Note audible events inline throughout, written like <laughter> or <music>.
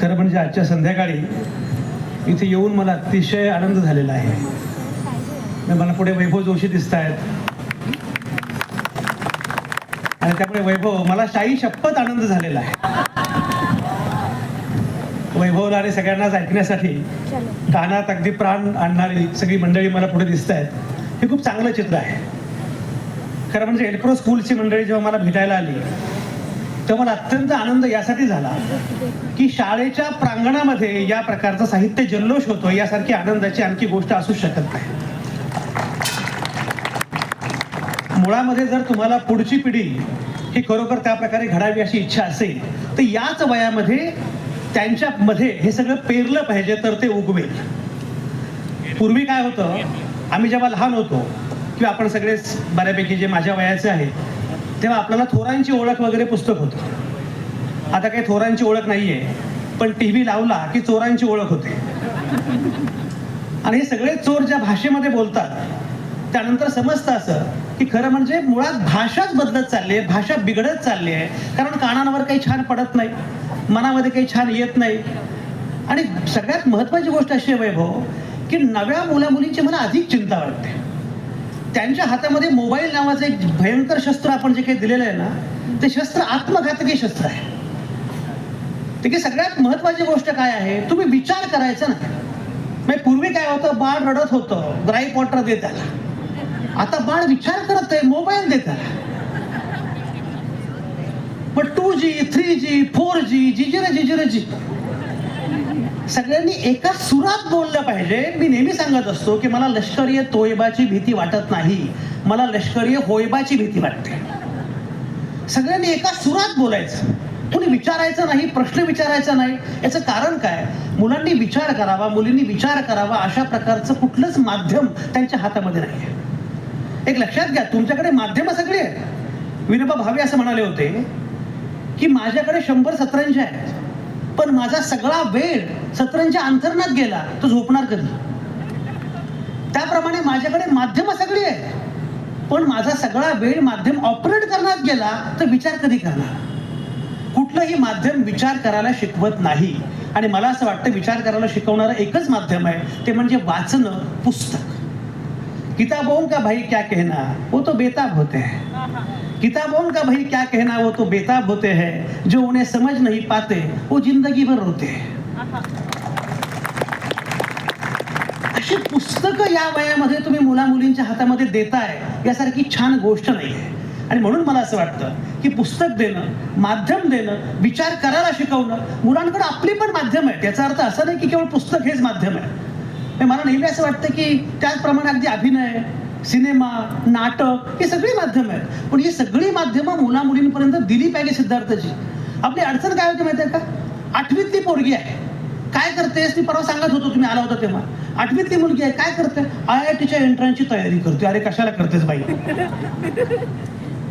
खरं म्हणजे आजच्या संध्याकाळी इथे येऊन मला अतिशय आनंद झालेला आहे. मला पुढे वैभव जोशी दिसत आहेत आणि त्यामुळे वैभव मला शाही शपथ आनंद झालेला आहे. वैभवला आणि सगळ्यांनाच ऐकण्यासाठी कानात अगदी प्राण आणणारी सगळी मंडळी मला पुढे दिसत आहेत हे खूप चांगलं चित्र आहे. खरं म्हणजे एल्प्रो स्कूलची मंडळी जेव्हा मला भेटायला आली तेव्हा मला अत्यंत आनंद यासाठी झाला की शाळेच्या प्रांगणामध्ये या प्रकारचा साहित्य जल्लोष होतो यासारखी आनंदाची आणखी गोष्ट असू शकत नाही. मुळामध्ये जर तुम्हाला पुढची पिढी ही खरोखर त्या प्रकारे घडावी अशी इच्छा असेल तर याच वयामध्ये त्यांच्या मध्ये हे सगळं पेरलं पाहिजे तर ते उगवेल. पूर्वी काय होतं आम्ही जेव्हा लहान होतो किंवा आपण सगळेच बऱ्यापैकी जे माझ्या वयाचे आहेत तेव्हा आपल्याला थोरांची ओळख वगैरे पुस्तक होतं. आता काही थोरांची ओळख नाहीये पण टी व्ही लावला की चोरांची ओळख होते. आणि हे सगळे चोर ज्या भाषेमध्ये बोलतात त्यानंतर समजतं असं की खरं म्हणजे मुळात भाषाच बदलत चालली आहे भाषा बिघडत चालली आहे कारण कानांवर काही छान पडत नाही मनामध्ये काही छान येत नाही. आणि सगळ्यात महत्वाची गोष्ट अशी आहे वैभव की नव्या मुला मुलींची मला अधिक चिंता वाटते. त्यांच्या हातामध्ये मोबाईल नावाचं एक भयंकर शस्त्र आपण जे काही दिलेलं आहे ना ते शस्त्र आत्मघातकी शस्त्र आहे. ते की सगळ्यात महत्वाची गोष्ट काय आहे? तुम्ही विचार करायचा ना. म्हणजे पूर्वी काय होतं? बाळ रडत होतं ड्राई वॉटर दे त्याला आता बाळ विचार करत आहे मोबाईल दे त्याला पण two G three G four G G जिजिर G. सगळ्यांनी एका सुरात बोललं पाहिजे. मी नेहमी सांगत असतो की मला लष्करीय तोयबाची भीती वाटत नाही. मला लष्करीय होयबाची भीती वाटते. सगळ्यांनी एका सुरात बोलायचं. कोणी विचारायचं नाही प्रश्न विचारायचा नाही. याचं कारण काय? मुलांनी विचार करावा मुलींनी विचार करावा अशा प्रकारचं कुठलंच माध्यम त्यांच्या हातामध्ये नाही एक लक्षात घ्या तुमच्याकडे माध्यम सगळी आहेत. विनोबा भावे असं म्हणाले होते की माझ्याकडे शंभर सतरंजी आहेत. पण माझा सगळा वेळ सतरंच्या अंतरणात गेला. तो झोपणार कधी? त्याप्रमाणे माझ्याकडे माध्यम सगळी आहेत. पण माझा सगळा वेळ माध्यम ऑपरेट करण्यात गेला तर विचार कधी करणार? कुठलंही माध्यम विचार करायला शिकवत नाही. आणि मला असं वाटतं विचार करायला शिकवणारं एकच माध्यम आहे ते म्हणजे वाचणं पुस्तक. किताबों का भाई क्या कहना? वो तो बेताब होते हैं. किताबों का भाई क्या कहना वो तो बेताब होते हैं जो उन्हें समझ नहीं पाते वो जिंदगी भर रोते हैं। अशी पुस्तकं या वयामध्ये तुम्ही मुला मुलींच्या हातामध्ये देताय यासारखी छान गोष्ट नाही आहे. आणि म्हणून मला असं वाटतं की पुस्तक देणं माध्यम देणं विचार करायला शिकवणं मुलांकडे आपली पण माध्यम आहे. त्याचा अर्थ असा नाही की केवळ पुस्तक हेच माध्यम आहे. हे मला नेहमी असं वाटतं की त्याचप्रमाणे अगदी अभिनय सिनेमा नाटक हे सगळी माध्यम आहेत. पण ही सगळी माध्यमं मुला मुलींपर्यंत दिली पाहिजे सिद्धार्थची आपली अडचण काय होती माहिती आहे का? आठवीतली पोरगी आहे. काय करतेस ती परवा सांगत होतो तुम्ही आला होता तेव्हा. आठवीतली मुलगी आहे. काय करते? आय आय टीच्या एंट्रन्सची तयारी करते. अरे कशाला करतेस बाई?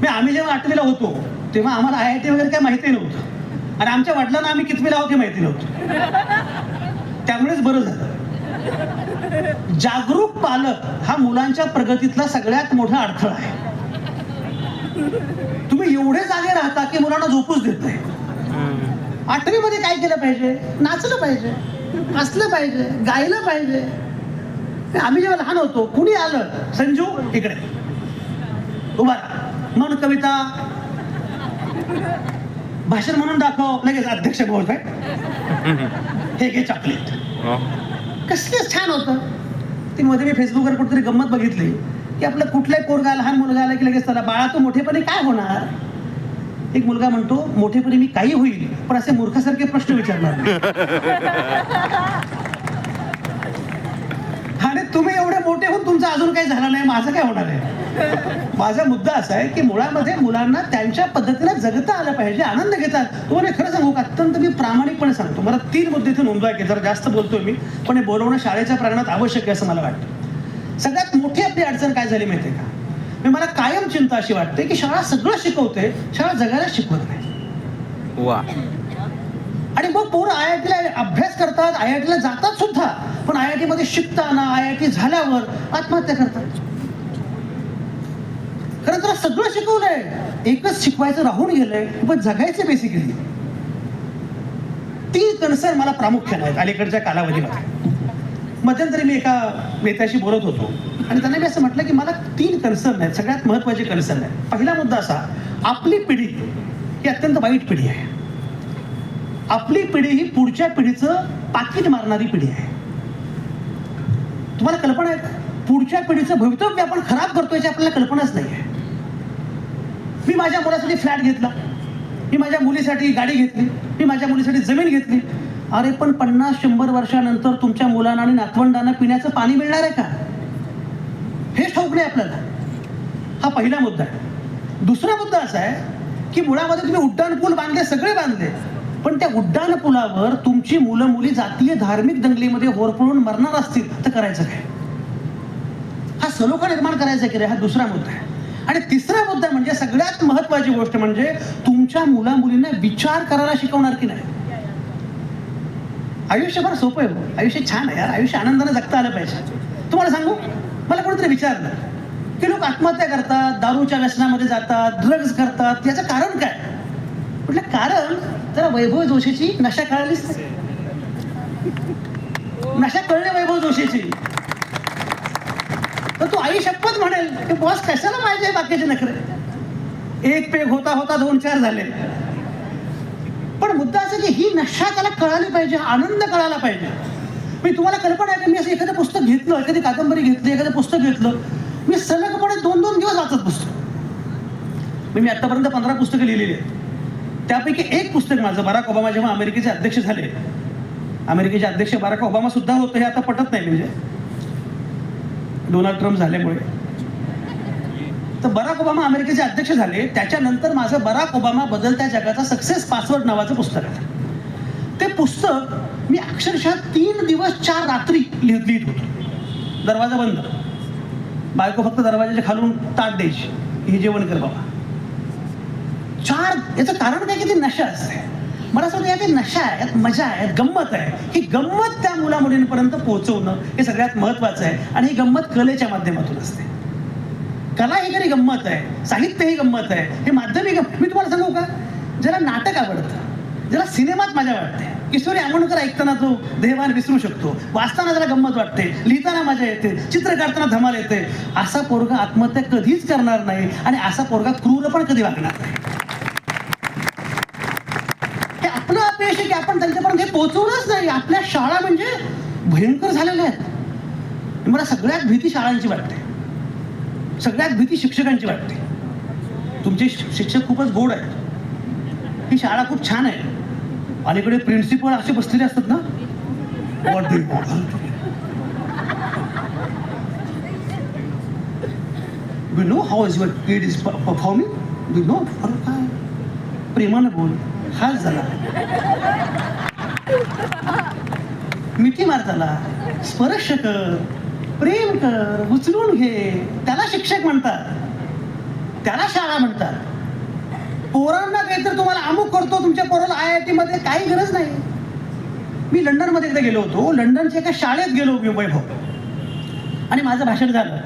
मी आम्ही जेव्हा आठवीला होतो तेव्हा आम्हाला आय आय टी वगैरे काय माहिती नव्हतं. आणि आमच्या वडिलांना आम्ही कितवीला आहोत हे माहिती नव्हतं. त्यामुळेच बरं झालं. जागरूक पालक हा मुलांच्या प्रगतीतला सगळ्यात मोठा अडथळा आहे. तुम्ही एवढे जागे राहता की मुलांना झोपूच देत नाही. आठवी मध्ये काय केलं पाहिजे? नाचलं पाहिजे. हसलं पाहिजे. गायलं पाहिजे. आम्ही जेव्हा लहान होतो कुणी आलं? संजू इकडे. उभा म्हणून कविता. भाषण म्हणून दाखव. लगेच अध्यक्ष बोलताय हे घे चॉकलेट कसलं छान होतं. ती मध्ये मी फेसबुकवर कुठेतरी गंमत बघितली की आपलं कुठलाही पोरगा लहान मुलगा आला की लगेच त्याला बाळा तो मोठेपणी काय होणार? एक मुलगा म्हणतो मोठेपणी मी काही होईल. पण असे मूर्खासारखे प्रश्न विचारणार <laughs> आणि तुम्ही एवढे मोठे होऊन काही झालं नाही माझं काय होणार आहे? माझा मुद्दा असा आहे की मुळामध्ये मुलांना त्यांच्या पद्धतीने जगता आलं पाहिजे आनंद घेतात. तुम्हाला खरं सांगू का? अत्यंत मी प्रामाणिकपणे सांगतो. मला तीन मुद्दे इथे नोंदवा की जरा जास्त बोलतोय मी पण हे बोलवणं शाळेच्या प्रांगणात आवश्यक आहे असं मला वाटतं. सगळ्यात मोठी आपली अडचण काय झाली माहिती का? मी मला कायम चिंता अशी वाटते की शाळा सगळं शिकवते शाळा जगायला शिकवत नाही. वा. आणि मग पोरं आय आय टीला अभ्यास करतात आय आय टीला जातात सुद्धा. पण आय आय टीमध्ये शिकताना आय आय टी झाल्यावर आत्महत्या करतात. खरं तर सगळं शिकवलंय एकच शिकवायचं राहून गेलंय पण जगायचं बेसिकली ती कन्सर्न मला प्रामुख्याने आहेत अलीकडच्या कालावधीमध्ये. मध्यंतरी मी एका नेत्याशी बोलत होतो. आणि त्यांना मी असं म्हटलं की मला तीन कन्सर्न आहेत सगळ्यात महत्त्वाचे कन्सर्न आहेत पहिला मुद्दा असा आपली पिढी ही अत्यंत वाईट पिढी आहे. आपली पिढी ही पुढच्या पिढीचं पाकिट मारणारी पिढी आहे. तुम्हाला कल्पना आहे पुढच्या पिढीचं भवितव्य आपण खराब करतो याची आपल्याला कल्पनाच नाही आहे. मी माझ्या मुलासाठी फ्लॅट घेतला. मी माझ्या मुलीसाठी गाडी घेतली. मी माझ्या मुलीसाठी जमीन घेतली. अरे पण पन्नास शंभर वर्षानंतर तुमच्या मुलांना आणि नातवंडांना पिण्याचं पाणी मिळणार आहे का? हे ठाऊक नाही आपल्याला. हा पहिला मुद्दा आहे. दुसरा मुद्दा असा आहे की मुळामध्ये तुम्ही उड्डाण पूल बांधले सगळे बांधले. पण त्या उड्डाण पुलावर तुमची मुलं मुली जातीय धार्मिक दंगलीमध्ये होरपळून मरणार असतील तर करायचं काय? हा सलोखा निर्माण करायचा की रे हा दुसरा मुद्दा आहे. आणि तिसरा मुद्दा म्हणजे सगळ्यात महत्वाची गोष्ट म्हणजे तुमच्या मुला मुलींना विचार करायला शिकवणार की नाही? आयुष्य फार सोपं आहे आयुष्य छान आहे यार. आयुष्य आनंदाने जगता आलं पाहिजे. तुम्हाला सांगू? मला कोणीतरी विचारलं की लोक आत्महत्या करतात दारूच्या व्यसनामध्ये जातात ड्रग्ज करतात. याचं कारण काय? म्हटलं कारण त्याला वैभव जोशीची नशा कळालीच नशा कळली वैभव जोशीची. तर तू आई शपथ म्हणेल की बॉस कशाला पाहिजे बाकीचे नखरे? एक पेग होता होता दोन चार झाले. पण मुद्दा असा की ही नशा त्याला कळाली पाहिजे आनंद कळायला पाहिजे. मी तुम्हाला कल्पना आहे की मी असं एखादं पुस्तक घेतलं एखादी कादंबरी घेतली एखादं पुस्तक घेतलं मी सलगपणे दोन दोन दिवस वाचत बसतो. मी मी आतापर्यंत पंधरा पुस्तकं लिहिलेली आहेत. त्यापैकी एक पुस्तक माझं. बराक ओबामा जेव्हा अमेरिकेचे अध्यक्ष झाले अमेरिकेचे अध्यक्ष बराक ओबामा सुद्धा होतं हे आता पटत नाही म्हणजे. डोनाल्ड ट्रम्प झाल्यामुळे. तर बराक ओबामा अमेरिकेचे अध्यक्ष झाले त्याच्यानंतर माझं बराक ओबामा बदलत्या जगाचा सक्सेस पासवर्ड नावाचं पुस्तक आहे. ते पुस्तक मी अक्षरशः तीन दिवस चार रात्री लिहित लिहित होतो. दरवाजा बंद. बायको फक्त दरवाजाच्या खालून ताट द्यायची. हे जेवण कर बाबा. चार याचं कारण काय की ती नशा असते. मला असं वाटतं यात नशा आहे यात मजा आहे यात गंमत आहे. ही गंमत त्या मुला मुलींपर्यंत पोहोचवणं हे सगळ्यात महत्वाचं आहे आणि ही गंमत कलेच्या माध्यमातून असते. कला ही खरी गंमत आहे साहित्य ही गंमत आहे हे माध्यमिक मी तुम्हाला सांगू का? ज्याला नाटक आवडतं ज्याला सिनेमात मजा वाटते किशोरी आमोणकर ऐकताना तो देहवान विसरू शकतो. वाचताना त्याला गंमत वाटते. लिहिताना मजा येते. चित्र काढताना धमाल येते. असा पोरगा आत्महत्या कधीच करणार नाही आणि असा पोरगा क्रूर पण कधी वागणार नाही. हे आपलं अपयश आहे की आपण त्यांच्यापर्यंत हे पोहोचवलंच नाही. आपल्या शाळा म्हणजे भयंकर झालेल्या आहेत. मला सगळ्यात भीती शाळांची वाटते. सगळ्यात भीती शिक्षकांची वाटते. तुमचे शिक्षक खूपच गोड आहेत. ही शाळा खूप छान आहे. अलीकडे प्रिन्सिपल असे बसलेले असतात ना? We know how is your kid is performing we know is काय प्रेमानं बोल. हाच झाला. मिठी मार त्याला. स्पर्श कर. प्रेम कर. उचलून घे. त्याला शिक्षक म्हणतात. त्याला शाळा म्हणतात. पोरांना काहीतरी तुम्हाला अमुक करतो तुमच्या पोराला आय आय टी मध्ये काही गरज नाही. मी लंडनमध्ये एकदा गेलो होतो. लंडनच्या एका शाळेत गेलो मी वैभव. आणि माझं भाषण झालं.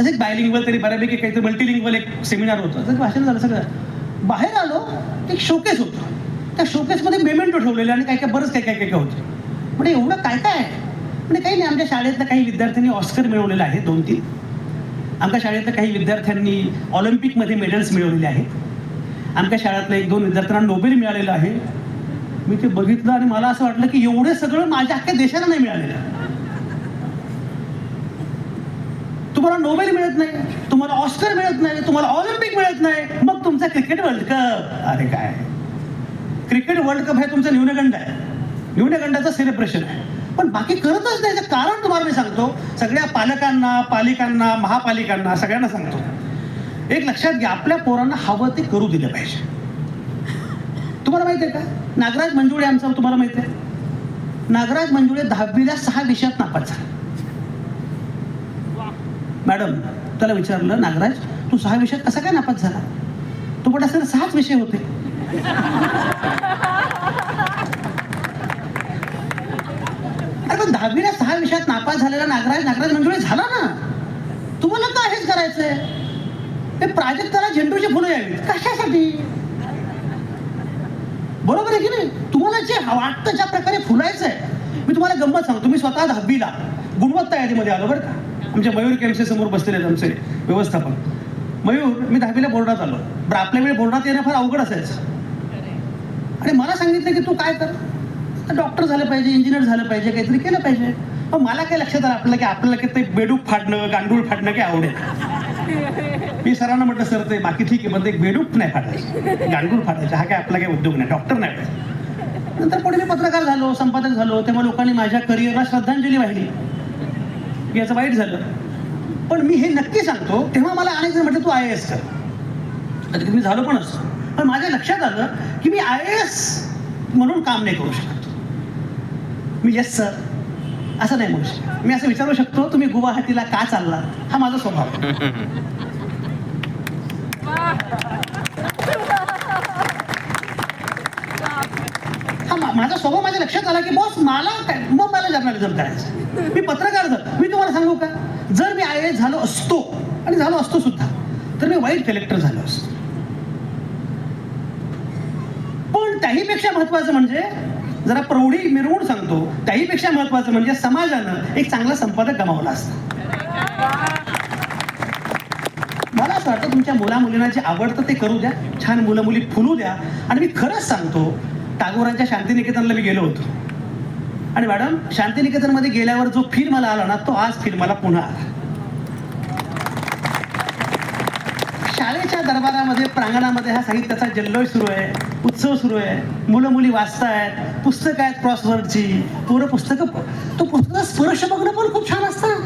असं एक बायलिंगवल तरी बऱ्यापैकी काहीतरी मल्टीलिंगवल एक सेमिनार होतं. तर भाषण झालं सगळं. बाहेर आलो एक शोकेस होतं. त्या शोकेसमध्ये मेमेंटो ठेवलेले आणि काय काय बरंच काय काय काय काय होतं. म्हणजे एवढं काय काय आहे? म्हणजे काही नाही आमच्या शाळेतल्या काही विद्यार्थ्यांनी ऑस्कर मिळवलेलं आहे दोन तीन आमच्या शाळेतल्या काही विद्यार्थ्यांनी ऑलिम्पिकमध्ये मेडल्स मिळवलेले आहेत. आमच्या शाळेतल्या एक दोन विद्यार्थ्यांना नोबेल मिळालेलं आहे. मी ते बघितलं आणि मला असं वाटलं की एवढे सगळं माझ्या अख्ख्या देशाला नाही मिळालेलं. तुम्हाला नोबेल मिळत नाही तुम्हाला ऑस्कर मिळत नाही तुम्हाला ऑलिम्पिक मिळत नाही. मग तुमचा क्रिकेट वर्ल्ड कप अरे काय? क्रिकेट वर्ल्ड कप हे तुमचं न्यूनगंड आहे. न्यूनगंडाचं सेलिब्रेशन आहे. पण बाकी करतच नाही कारण तुम्हाला मी सांगतो. सगळ्या पालकांना पालिकांना महापालिकांना सगळ्यांना सांगतो. एक लक्षात घ्या आपल्या पोरांना हवं ते करू दिलं पाहिजे. तुम्हाला माहिती आहे का? नागराज मंजुळे आमचा तुम्हाला माहिती आहे? नागराज मंजुळे दहावीला सहा विषयात नापास झाला. मॅडम त्याला विचारलं नागराज तू सहा विषयात कसा काय नापास झाला? तो पण असताना सहाच विषय होते. अरे पण दहावीला सहा विषयात नापास झालेला नागराज नागराज मंजुळे झाला ना. तुम्हाला का हेच करायचंय? हे प्राजक्ताला झेंडूची फुलं यावीत. कशासाठी? बरोबर आहे की नाही? तुम्हाला जे वाटतं ज्या प्रकारे फुलायचं आहे मी तुम्हाला गंमत सांगतो. मी स्वतः दहावीला गुणवत्ता यादीमध्ये आलो बरं का? आमच्या मयूर केमसे समोर बसलेले आमचे व्यवस्थापक. मयूर मी दहावीला बोर्डात आलो. बरं आपल्या वेळी बोर्डात येणं फार अवघड असायचं. आणि मला सांगितलं की तू काय कर? डॉक्टर झालं पाहिजे इंजिनियर झालं पाहिजे काहीतरी केलं पाहिजे. मग मला काय लक्षात आलं आपलं की आपल्याला की ते बेडूक फाडणं गांडूळ फाडणं काय आवडेल? मी सरांना म्हटलं सर ते बाकी ठीक आहे पण ते बेडूक नाही फाटायचं. गांडूळ फाटायचं. हा काय आपला काही उद्योग नाही डॉक्टर नाही. नंतर पुढे मी पत्रकार झालो संपादक झालो. तेव्हा लोकांनी माझ्या करिअरला श्रद्धांजली वाहिली. याचं वाईट झालं. पण मी हे नक्की सांगतो तेव्हा मला अनेक जण म्हटलं तू आय एस कर. कधी मी झालो पण असतो पण माझ्या लक्षात आलं की मी आय एस म्हणून काम नाही करू शकत. मी येस सर असं नाही म्हणू शकत. मी असं विचारू शकतो तुम्ही गुवाहाटीला का चालला हा माझा स्वभाव. हा माझा स्वभाव माझ्या लक्षात आला की बॉस मला काय मग मला जर्नलिझम करायचं मी पत्रकार जर मी तुम्हाला सांगू का? जर मी आय एस झालो असतो आणि झालो असतो सुद्धा तर मी वाईट कलेक्टर झालो असतो. पण त्याहीपेक्षा महत्वाचं म्हणजे जरा प्रौढी मिरवून सांगतो त्याहीपेक्षा महत्वाचं म्हणजे समाजानं एक चांगला संपादक गमावला असता. मला असं वाटतं तुमच्या मुला मुलींना जे आवडतं ते करू द्या छान मुलं मुली फुलू द्या. आणि मी खरंच सांगतो टागोरांच्या शांतिनिकेतनला मी गेलो होतो. आणि मॅडम शांतिनिकेतनमध्ये गेल्यावर जो फील मला आला ना तो आज फील मला पुन्हा आला. शाळेच्या दरबारामध्ये प्रांगणामध्ये हा साहित्याचा जल्लोष सुरू आहे उत्सव सुरू आहे मुलं मुली वाचतायत पुस्तकं आहेत क्रॉसवर्डची. पोरं पुस्तकं तो पुस्तकाचा स्पर्श बघणं पण खूप छान असतं.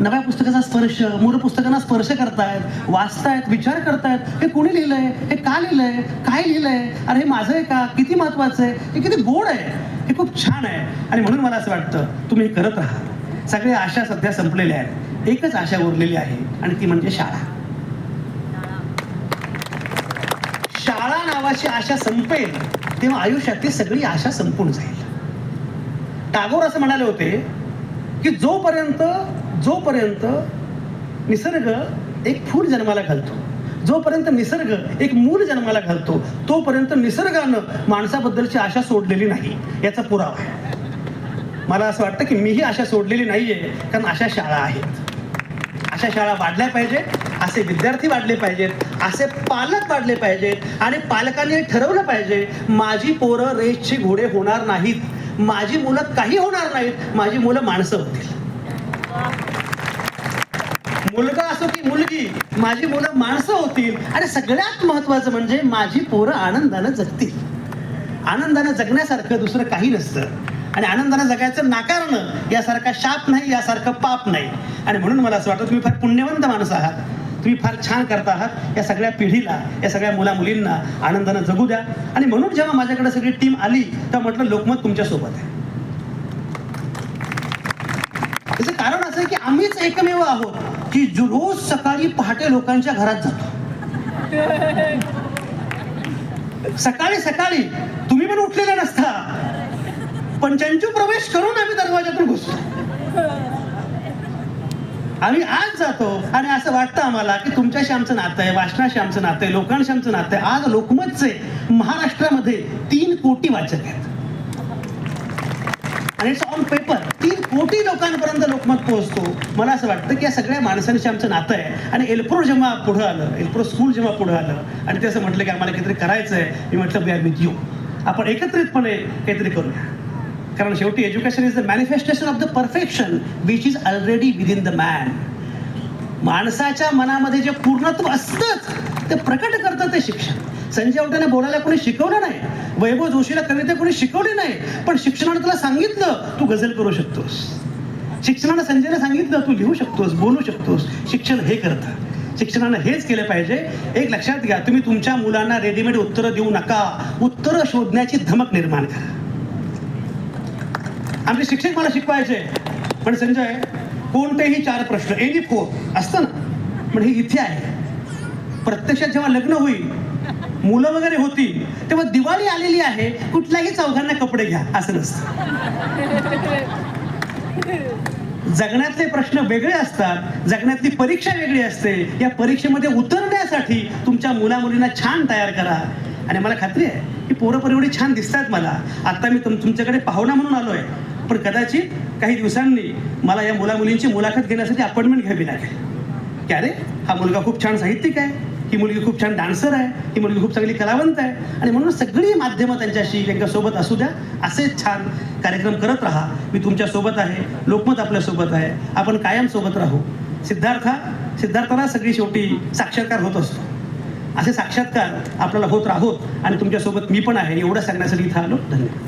नव्या पुस्तकाचा स्पर्श मूळ पुस्तकांना स्पर्श करतायत वाचतायत विचार करतायत. हे कोणी लिहिलंय? हे का लिहिलंय? काय लिहिलंय? अरे हे माझं आहे का? किती महत्वाचं आहे? हे किती गोड आहे? हे खूप छान आहे. आणि म्हणून मला असं वाटतं तुम्ही हे करत राहा. सगळ्या आशा सध्या संपलेल्या आहेत. एकच आशा उरलेली आहे आणि ती म्हणजे शाळा शाळा नावाची आशा संपेल तेव्हा आयुष्यातली सगळी आशा संपून जाईल. टागोर असं म्हणाले होते की जोपर्यंत जोपर्यंत निसर्ग एक फूल जन्माला घालतो जोपर्यंत निसर्ग एक मूल जन्माला घालतो तोपर्यंत निसर्गानं माणसाबद्दलची आशा सोडलेली नाही. याचा पुरावा आहे. मला असं वाटतं की मीही आशा सोडलेली नाहीये कारण अशा शाळा आहेत. अशा शाळा वाढल्या पाहिजेत असे विद्यार्थी वाढले पाहिजेत असे पालक वाढले पाहिजेत आणि पालकांनी हे ठरवलं पाहिजे माझी पोरं रेसची घोडे होणार नाहीत माझी मुलं काही होणार नाहीत माझी मुलं माणसं होतील. मुलगा असो की मुलगी माझी मुलं माणसं होतील. आणि सगळ्यात महत्वाचं म्हणजे माझी पोरं आनंदानं जगतील. आनंदानं जगण्यासारखं दुसरं काही नसतं. आणि आनंदानं जगायचं नाकारणं यासारखा शाप नाही यासारखं पाप नाही. आणि म्हणून मला असं वाटतं तुम्ही फार पुण्यवंत माणूस आहात. तुम्ही फार छान करता आहात. या सगळ्या पिढीला या सगळ्या मुला मुलींना आनंदानं जगू द्या. आणि म्हणून जेव्हा माझ्याकडे सगळी टीम आली तेव्हा म्हटलं लोकमत तुमच्यासोबत आहे. त्याचं कारण असं आहे की आम्हीच एकमेव आहोत की जो रोज सकाळी पहाटे लोकांच्या घरात जातो. सकाळी सकाळी तुम्ही पण उठलेले नसता. पण चंचू प्रवेश करून आम्ही दरवाजातून घुसतो आम्ही आज जातो आणि असं वाटतं आम्हाला की तुमच्याशी आमचं नातं आहे वाचनाशी आमचं नातं आहे लोकांशी आमचं नातं आहे. आज लोकमतचे महाराष्ट्रामध्ये तीन कोटी वाचक आहेत. आणि ऑन पेपर तीन कोटी लोकांपर्यंत लोकमत पोहोचतो. मला असं वाटतं की या सगळ्या माणसांशी आमचं नातं आहे. आणि एल्प्रो जेव्हा पुढं आलं एल्प्रो स्कूल जेव्हा पुढं आलं आणि ते असं म्हटलं की आम्हाला काहीतरी करायचं आहे मी म्हटलं वी आर विथ यू आपण एकत्रितपणे काहीतरी करूया. कारण शेवटी education is the manifestation of the perfection which is already within the man माणसाच्या मनामध्ये जे पूर्णत्व असतंच ते प्रकट करतं ते शिक्षण. संजय औट्याने बोलायला कोणी शिकवलं नाही. वैभव जोशीला कविता कोणी शिकवली नाही. पण शिक्षणाने तुला सांगितलं तू गझल करू शकतोस. शिक्षणानं संजयने सांगितलं तू लिहू शकतोस बोलू शकतोस. शिक्षण हे करतं. शिक्षणानं हेच केलं पाहिजे. एक लक्षात घ्या तुम्ही तुमच्या मुलांना रेडीमेड उत्तरं देऊ नका. उत्तरं शोधण्याची धमक निर्माण करा. आमचे शिक्षक मला शिकवायचे. पण संजय कोणतेही चार प्रश्न एनी फोर असतं ना? पण हे इथे आहे. प्रत्यक्षात जेव्हा लग्न होईल मुलं वगैरे होती तेव्हा दिवाळी आलेली आहे कुठल्याही चौघांना कपडे घ्या असं नसतं. जगण्यातले प्रश्न वेगळे असतात जगण्यातली परीक्षा वेगळी असते या परीक्षेमध्ये उतरण्यासाठी तुमच्या मुला मुलींना छान तयार करा. आणि मला खात्री आहे की पोरं पोरं एवढी छान दिसतात मला. आता मी तुम तुमच्याकडे पाहुणा म्हणून आलो आहे पण कदाचित काही दिवसांनी मला या मुला मुलींची मुलाखत घेण्यासाठी अपॉइंटमेंट घ्यावी लागेल. की अरे हा मुलगा खूप छान साहित्यिक आहे ही मुलगी खूप छान डान्सर आहे ही मुलगी खूप चांगली कलावंत आहे. आणि म्हणून सगळी माध्यमं त्यांच्याशी त्यांच्यासोबत असू द्या असेच छान कार्यक्रम करत राहा. मी तुमच्यासोबत आहे लोकमत आपल्यासोबत आहे आपण कायम सोबत राहू. सिद्धार्थ सिद्धार्थाला सगळी शेवटी साक्षात्कार होत असतो. असे साक्षात्कार आपल्याला होत राहोत आणि तुमच्यासोबत मी पण आहे एवढं सांगण्यासाठी इथं आलो. धन्यवाद.